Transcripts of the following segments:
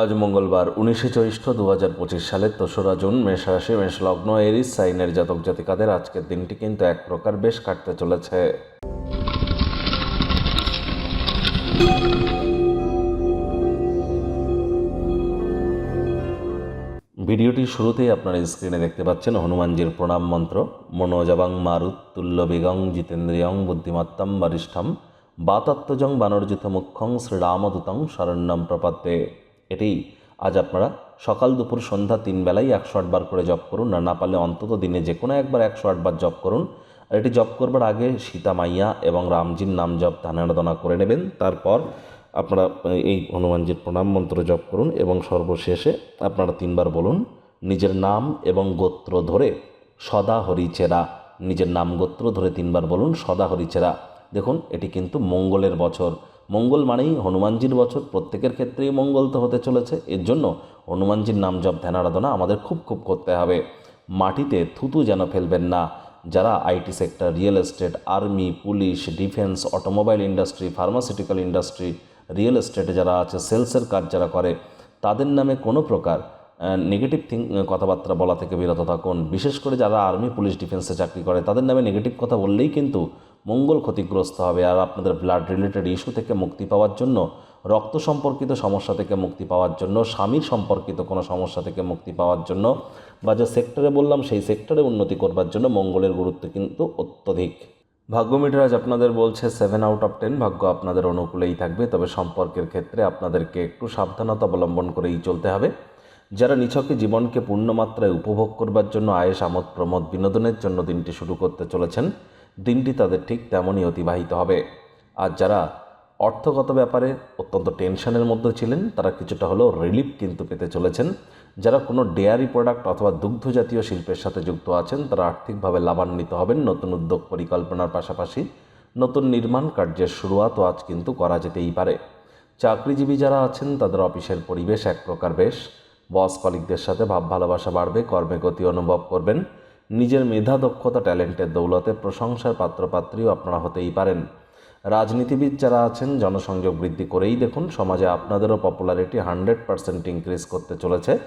আজ মঙ্গলবার, উনিশে জ্যৈষ্ঠ দু হাজার পঁচিশ সালের তেসরা জুন, মেষ রাশি মেষ লগ্ন এরিস, সাইনের জাতক জাতিকাদের আজকের দিনটি কিন্তু এক প্রকার বেশ কাটতে চলেছে। ভিডিওটির শুরুতেই আপনারা স্ক্রিনে দেখতে পাচ্ছেন হনুমানজির প্রণাম মন্ত্র। মনোজবাং মারুত তুল্য বেগং জিতেন্দ্রিয়ং বুদ্ধিমত্তম বরিষ্ঠম। বাতাত্মজং বানর্জিত মুখ্যং শ্রীরামদূতং শরণ্যম প্রপদ্যে। এটি আজ আপনারা সকাল দুপুর সন্ধ্যা তিন বেলায় একশো আটবার করে জপ করুন আর না পারলে অন্তত দিনে যে কোনো একবার একশো আটবার জপ করুন। আর এটি জপ করবার আগে সীতা মাইয়া এবং রামজির নাম জপ ধানারাধনা করে নেবেন। তারপর আপনারা এই হনুমানজির প্রণাম মন্ত্র জপ করুন এবং সর্বশেষে আপনারা তিনবার বলুন, নিজের নাম এবং গোত্র ধরে সদা হরিচেরা। নিজের নাম গোত্র ধরে তিনবার বলুন, সদা হরিচেরা। দেখুন, এটি কিন্তু মঙ্গলের বছর। মঙ্গল মানেই হনুমানজির বছর। প্রত্যেকের ক্ষেত্রেই মঙ্গল তো হতে চলেছে। এর জন্য হনুমানজির নাম জপ, ধ্যান, আরাধনা আমাদের খুব খুব করতে হবে। মাটিতে থুতু যেন ফেলবেন না। যারা IT sector, real estate, army, police, defence, automobile industry, pharmaceutical industry, real এস্টেটে যারা আছে, সেলসের কাজ যারা করে, তাদের নামে কোনো প্রকার নেগেটিভ থিং কথাবার্তা বলা থেকে বিরত থাকুন। বিশেষ করে যারা আর্মি, পুলিশ, ডিফেন্সে চাকরি করে, তাদের নামে নেগেটিভ কথা বললেই কিন্তু মঙ্গল ক্ষতিগ্রস্ত হবে আর আপনাদের ব্লাড রিলেটেড ইস্যু থেকে মুক্তি পাওয়ার জন্য, রক্ত সম্পর্কিত সমস্যা থেকে মুক্তি পাওয়ার জন্য, স্বামীর সম্পর্কিত কোনো সমস্যা থেকে মুক্তি পাওয়ার জন্য বা যে সেক্টরে বললাম, সেই সেক্টরে উন্নতি করবার জন্য মঙ্গলের গুরুত্ব কিন্তু অত্যধিক। ভাগ্য মিটার আজ আপনাদের বলছে সেভেন আউট অফ টেন ভাগ্য আপনাদের অনুকূলেই থাকবে, তবে সম্পর্কের ক্ষেত্রে আপনাদেরকে একটু সাবধানতা অবলম্বন করেই চলতে হবে। যারা নিছকে জীবনকে পূর্ণমাত্রায় উপভোগ করবার জন্য আয়েস, আমোদ, প্রমোদ, বিনোদনের জন্য দিনটি শুরু করতে চলেছেন দিনটি তাদের ঠিক তেমনই অতিবাহিত হবে। আর যারা অর্থগত ব্যাপারে অত্যন্ত টেনশনের মধ্যে ছিলেন, তারা কিছুটা হলেও রিলিফ কিন্তু পেতে চলেছেন। যারা কোনো ডেয়ারি প্রোডাক্ট অথবা দুগ্ধ জাতীয় শিল্পের সাথে যুক্ত আছেন, তারা আর্থিকভাবে লাভান্বিত হবেন। নতুন উদ্যোগ পরিকল্পনার পাশাপাশি নতুন নির্মাণ কার্যের শুরুয়াতও আজ কিন্তু করা যেতেই পারে। চাকরিজীবী যারা আছেন, তাদের অফিসের পরিবেশ এক প্রকার বেশ। বস কলিকদের সাথে ভাব ভালোবাসা বাড়বে, কর্মে গতি অনুভব করবেন। নিজের মেধা দক্ষতা, ট্যালেন্টের দৌলতে প্রশংসার পাত্রপাত্রীও আপনারা হতেই পারেন। রাজনীতিবিদ যারা আছেন, জনসংযোগ বৃদ্ধি করেই দেখুন, সমাজে আপনাদেরও পপুলারিটি হান্ড্রেড পার্সেন্ট ইনক্রিজ করতে চলেছে।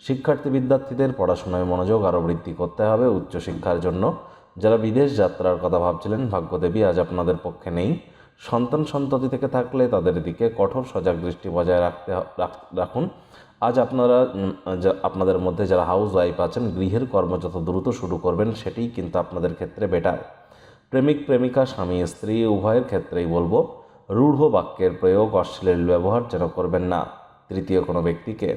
শিক্ষার্থী বিদ্যার্থীদের পড়াশোনায় মনোযোগ আরও বৃদ্ধি করতে হবে উচ্চশিক্ষার জন্য। যারা বিদেশ যাত্রার কথা ভাবছিলেন, ভাগ্যদেবী আজ আপনাদের পক্ষে নেই। সন্তান সন্ততি থেকে থাকলে তাদের দিকে কঠোর সজাগ দৃষ্টি বজায় রাখতে রাখ- রাখুন। আজ আপনারা আপনাদের মধ্যে যারা হাউস ওয়াইফ আছেন, গৃহের কর্ম যত দ্রুত শুরু করবেন, সেটিই কিন্তু আপনাদের ক্ষেত্রে বেটার প্রেমিক, প্রেমিকা, স্বামী, স্ত্রী, উভয়ের ক্ষেত্রেই বলব, রূঢ় বাক্যের প্রয়োগ, অশ্লীল ব্যবহার যেন করবেন না। তৃতীয় কোনো ব্যক্তিকে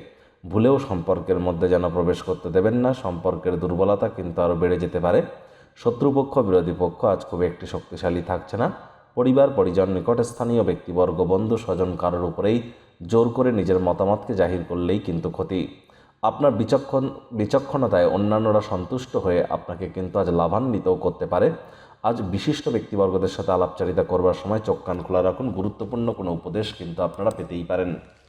ভুলেও সম্পর্কের মধ্যে যেন প্রবেশ করতে দেবেন না, সম্পর্কের দুর্বলতা কিন্তু আরও বেড়ে যেতে পারে। শত্রুপক্ষ, বিরোধী পক্ষ আজ খুব একটি শক্তিশালী থাকছে না। পরিবার, পরিজন নিকট স্থানীয় ব্যক্তিবর্গ, বন্ধু, স্বজন কারোর উপরেই জোর করে নিজের মতামতকে জাহির করলেই কিন্তু ক্ষতি। আপনার বিচক্ষণ, বিচক্ষণতায় অন্যান্যরা সন্তুষ্ট হয়ে আপনাকে কিন্তু আজ লাভান্বিতও করতে পারে। আজ বিশিষ্ট ব্যক্তিবর্গদের সাথে আলাপচারিতা করবার সময় চোখ কান খোলা রাখুন। গুরুত্বপূর্ণ কোনো উপদেশ কিন্তু আপনারা পেতেই পারেন।